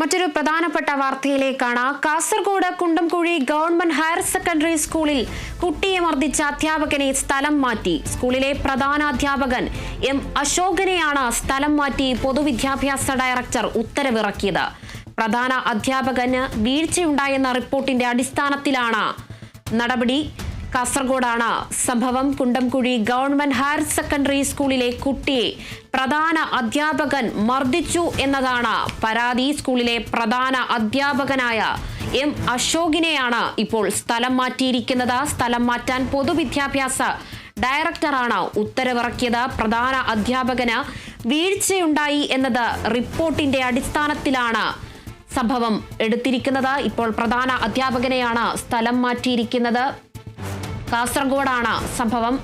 മറ്റൊരു പ്രധാനപ്പെട്ട വാർത്തയിലേക്കാണ്. Kasaragod Kundamkuzhi government higher secondary സ്കൂളിൽ കുട്ടിയെ മർദ്ദിച്ച അധ്യാപകനെ സ്ഥലം മാറ്റി. സ്കൂളിലെ പ്രധാന അധ്യാപകൻ എം അശോകനെയാണ് സ്ഥലം മാറ്റി പൊതുവിദ്യാഭ്യാസ ഡയറക്ടർ ഉത്തരവിറക്കിയത്. പ്രധാന അധ്യാപകന് വീഴ്ചയുണ്ടായെന്ന റിപ്പോർട്ടിന്റെ അടിസ്ഥാനത്തിലാണ് നടപടി. കാസർഗോഡാണ്. സംഭവം കുണ്ടംകുഴി ഗവൺമെന്റ് ഹയർ സെക്കൻഡറി സ്കൂളിലെ കുട്ടിയെ പ്രധാന അധ്യാപകൻ മർദ്ദിച്ചു എന്നതാണ് പരാതി. സ്കൂളിലെ പ്രധാന അധ്യാപകനായ എം അശോകിനെയാണ് ഇപ്പോൾ സ്ഥലം മാറ്റിയിരിക്കുന്നത്. സ്ഥലം മാറ്റാൻ പൊതുവിദ്യാഭ്യാസ ഡയറക്ടറാണ് ഉത്തരവിറക്കിയത്. പ്രധാന അധ്യാപകന് വീഴ്ചയുണ്ടായി എന്നത് റിപ്പോർട്ടിന്റെ അടിസ്ഥാനത്തിലാണ് സംഭവം എടുത്തിരിക്കുന്നത്. ഇപ്പോൾ പ്രധാന അധ്യാപകനെയാണ് സ്ഥലം മാറ്റിയിരിക്കുന്നത്. കാസർഗോഡാണ് സംഭവം.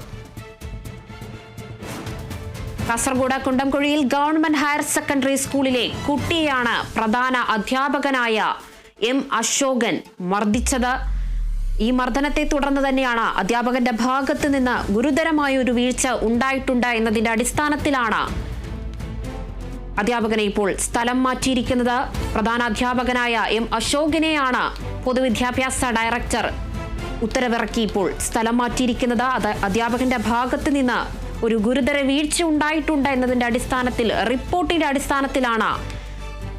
കാസർഗോഡ് കുണ്ടംകുഴിയിൽ ഗവൺമെന്റ് ഹയർ സെക്കൻഡറി സ്കൂളിലെ കുട്ടിയാണ് പ്രധാന അധ്യാപകനായ എം അശോകൻ മർദ്ദിച്ചത്. ഈ മർദ്ദനത്തെ തുടർന്ന് തന്നെയാണ് അധ്യാപകന്റെ ഭാഗത്ത് നിന്ന് ഗുരുതരമായ ഒരു വീഴ്ച ഉണ്ടായിട്ടുണ്ട് എന്നതിന്റെ അടിസ്ഥാനത്തിലാണ് അധ്യാപകനെ ഇപ്പോൾ സ്ഥലം മാറ്റിയിരിക്കുന്നത്. പ്രധാന അധ്യാപകനായ എം അശോകനെയാണ് പൊതുവിദ്യാഭ്യാസ ഡയറക്ടർ ഉത്തരവിറക്കി ഇപ്പോൾ സ്ഥലം മാറ്റിയിരിക്കുന്നത് അത് അധ്യാപകന്റെ ഭാഗത്ത് നിന്ന് ഒരു ഗുരുതര വീഴ്ച ഉണ്ടായിട്ടുണ്ട് എന്നതിന്റെ അടിസ്ഥാനത്തിൽ റിപ്പോർട്ടിന്റെ അടിസ്ഥാനത്തിലാണ്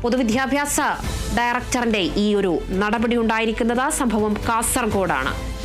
പൊതുവിദ്യാഭ്യാസ ഡയറക്ടറിന്റെ ഈ ഒരു നടപടി ഉണ്ടായിരിക്കുന്നത്. സംഭവം കാസർഗോഡാണ്.